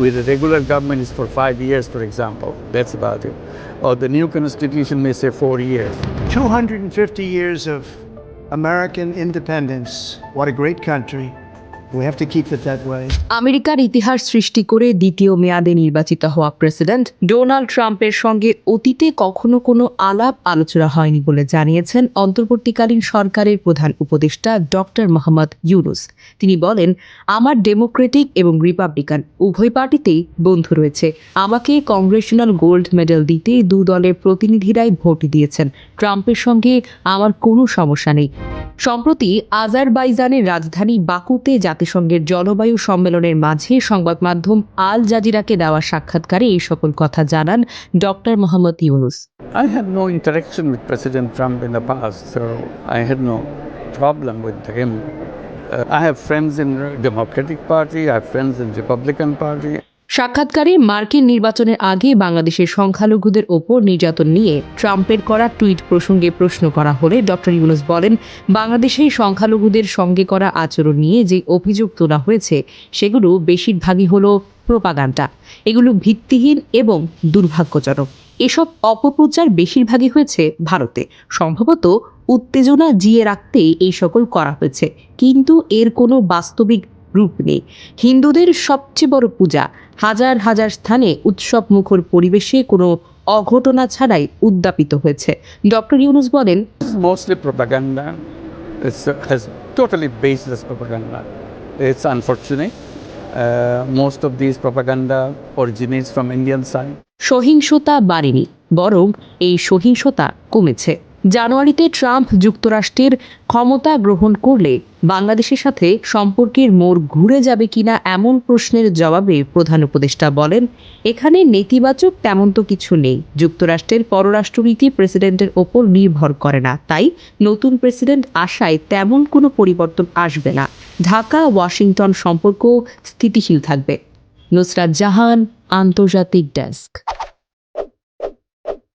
with a regular government is for five years, for example. That's about it. Or the new constitution may say four years. 250 years of American independence. What a great country. আমেরিকার ইতিহাস সৃষ্টি করে দ্বিতীয় মেয়াদে নির্বাচিত হওয়া president Donald ট্রাম্পের সঙ্গে অতীতে কখনো কোনো আলাপ আলোচনা হয়নি বলে জানিয়েছেন অন্তর্বর্তীকালীন সরকারের প্রধান উপদেষ্টা ডক্টর মোহাম্মদ ইউনুস। তিনি বলেন, আমার ডেমোক্রেটিক এবং রিপাবলিকান উভয় পার্টিতেই বন্ধু রয়েছে। আমাকে কংগ্রেশনাল গোল্ড মেডেল দিতে দু দলের প্রতিনিধিরাই ভোট দিয়েছেন। ট্রাম্পের সঙ্গে আমার কোনো সমস্যা নেই। সম্প্রতি আজারবাইজানের রাজধানী বাকুতে জাতিসংঘের জলবায়ু সম্মেলনের মাঝে সংবাদ মাধ্যম আল জাজিরাকে দেওয়া সাক্ষাৎকারে এই সকল কথা জানান doctor Mohammad Yunus I had no interaction with President Trump in the past, so I had no problem with him. Uh, I have friends in Democratic Party, I have friends in Republican Party. সাক্ষাৎকারে মার্কিন নির্বাচনের আগে বাংলাদেশের সংখ্যালঘুদের ওপর নির্যাতন নিয়ে ট্রাম্পের করা টুইট প্রসঙ্গে প্রশ্ন করা হলে ডক্টর ইউনুস বলেন বাংলাদেশে সংখ্যালঘুদের সঙ্গে করা আচরণ নিয়ে যে অভিযোগ তোলা হয়েছে, সেগুলো বেশিরভাগই হলো প্রোপাগান্ডা। এগুলো ভিত্তিহীন এবং দুর্ভাগ্যজনক। এসব অপপ্রচার বেশিরভাগই হয়েছে ভারতে। সম্ভবত উত্তেজনা জিয়ে রাখতে এই সকল করা হয়েছে। কিন্তু এর কোনো বাস্তবিক রূপ নেই। হিন্দুদের সবচেয়ে বড় পূজা হাজার হাজার স্থানে উৎসব মুখর পরিবেশে কোনো অঘটনা ছাড়াই উদ্যাপিত হয়েছে। ডক্টর ইউনুস বলেন mostly propaganda totally baseless propaganda it's most of this propaganda originates from Indian side সহিংসতা বাড়েনি বরং এই সহিংসতা কমেছে। জানুয়ারিতে ট্রাম্প যুক্তরাষ্ট্রের ক্ষমতা গ্রহণ করলে বাংলাদেশের সাথে সম্পর্কের মোড় ঘুরে যাবে কিনা এমন প্রশ্নের জবাবে প্রধান উপদেষ্টা বলেন, এখানে নেতিবাচক তেমন তো কিছু নেই। যুক্তরাষ্ট্রের পররাষ্ট্রনীতি প্রেসিডেন্টের ওপর নির্ভর করে না। তাই নতুন প্রেসিডেন্ট আসায় তেমন কোনো পরিবর্তন আসবে না। ঢাকা, ওয়াশিংটন সম্পর্ক স্থিতিশীল থাকবে। নুসরাত জাহান, আন্তর্জাতিক ডেস্ক।